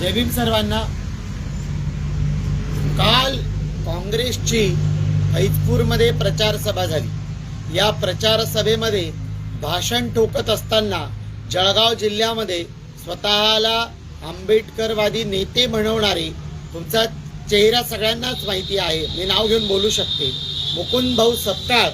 जय भीम सर्वांना. काल काँग्रेसची फैजपूरमध्ये प्रचारसभा झाली. या प्रचार सभेमध्ये भाषण ठोकत असताना जळगाव जिल्ह्यामध्ये स्वतःला आंबेडकरवादी नेते म्हणवणारे तुमचा चेहरा सगळ्यांनाच माहिती आहे. मी नाव घेऊन बोलू शकते. मुकुंद भाऊ सपकाळ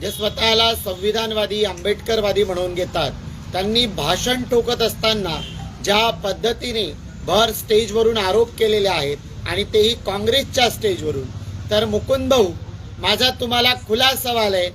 जे स्वतःला संविधानवादी आंबेडकरवादी म्हणून घेतात. त्यांनी भाषण ठोकत असताना ज्या पद्धतीने भर स्टेजवरून आरोप केलेले आहेत आणि तेही काँग्रेसच्या स्टेजवरून. तर मुकुंद भाऊ माझा तुम्हाला खुला सवाल आहे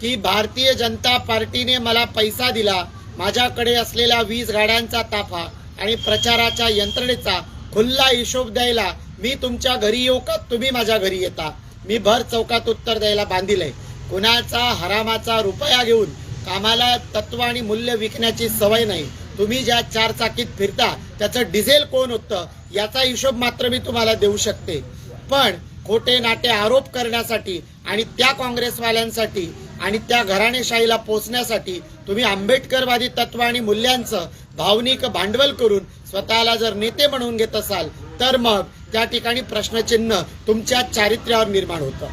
की भारतीय जनता पार्टीने मला पैसा दिला माझ्याकडे असलेल्या वीज गाड्यांचा ताफा आणि प्रचाराच्या यंत्रणेचा खुल्ला हिशोब द्यायला मी तुमच्या घरी येऊ का? तुम्ही माझ्या घरी येता. मी भर चौकात उत्तर द्यायला बांधीलय कुणाचा हरामाचा रुपया घेऊन कामाला तत्व आणि मूल्य विकण्याची सवय नाही. तुम्ही ज्या चारचाकीत फिरता त्याचं डिझेल कोण होतं याचा हिशोब मात्र मी तुम्हाला देऊ शकते. पण खोटे नाटे आरोप करण्यासाठी आणि त्या काँग्रेसवाल्यांसाठी आणि त्या घराणेशाहीला पोचण्यासाठी तुम्ही आंबेडकरवादी तत्व आणि मूल्यांचं भावनिक भांडवल करून स्वतःला जर नेते म्हणून घेत असाल तर मग त्या ठिकाणी प्रश्नचिन्ह तुमच्या चारित्र्यावर निर्माण होतं.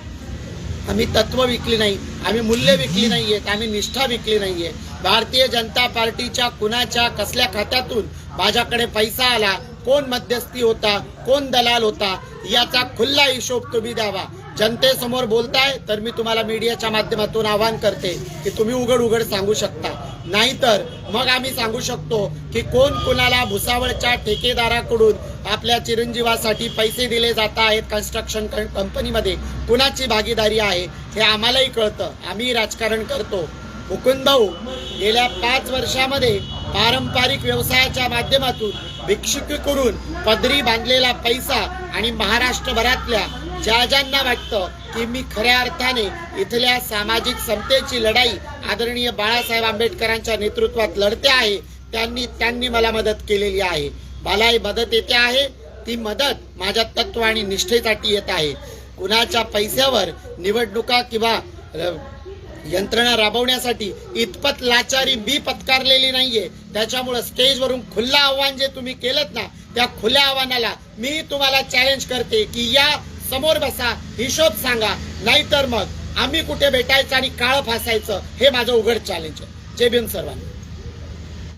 आम्ही तत्व विकली नाही आम्ही मूल्य विकली नाहीये आम्ही निष्ठा विकली नाहीये भारतीय जनता पार्टीच्या कुणाच्या कसल्या खात्यातून माझ्याकडे पैसा आला कोण मध्यस्थी होता कोण दलाल होता याचा खुल्ला हिशोब तुम्ही द्यावा. जनतेसमोर बोलताय तर मी तुम्हाला मीडियाच्या माध्यमातून आवाहन करते की तुम्ही उघड उघड सांगू शकता. नाहीतर मग आम्ही सांगू शकतो की कोण कुणाला भुसावळच्या ठेकेदाराकडून आपल्या चिरंजीवासाठी पैसे दिले जात आहेत कन्स्ट्रक्शन कंपनीमध्ये कुणाची भागीदारी आहे हे आम्हालाही कळतं. आम्ही राजकारण करतो. मुकुंद भाऊ गेल्या पाच वर्षामध्ये पारंपरिक व्यवसायाच्या माध्यमातून भिक्षुकी करून पदरी बांधलेला पैसा आणि महाराष्ट्रभरातल्या ज्या ज्यांना वाटतं की मी खऱ्या अर्थाने इथल्या सामाजिक समतेची लढाई आदरणीय बाळासाहेब आंबेडकरांच्या नेतृत्वात लढते आहे त्यांनी त्यांनी मला मदत केलेली आहे. मलाही मदत येते आहे ती मदत माझ्या तत्व आणि निष्ठेसाठी येत आहे. कुणाच्या पैशावर निवडणुका किंवा यंत्रणा राबवण्यासाठी इतपत लाचारी मी पत्कारलेली नाहीये. त्याच्यामुळं स्टेजवरून खुल्लं आव्हान जे तुम्ही केलं ना त्या खुल्या आव्हानाला मी तुम्हाला चॅलेंज करते की या समोर बसा हिशोब सांगा नाहीतर मग आम्ही कुठे भेटायचं आणि काळ फासायचं हे माझं उघड चॅलेंज आहे. जय भीम सर्वांनी.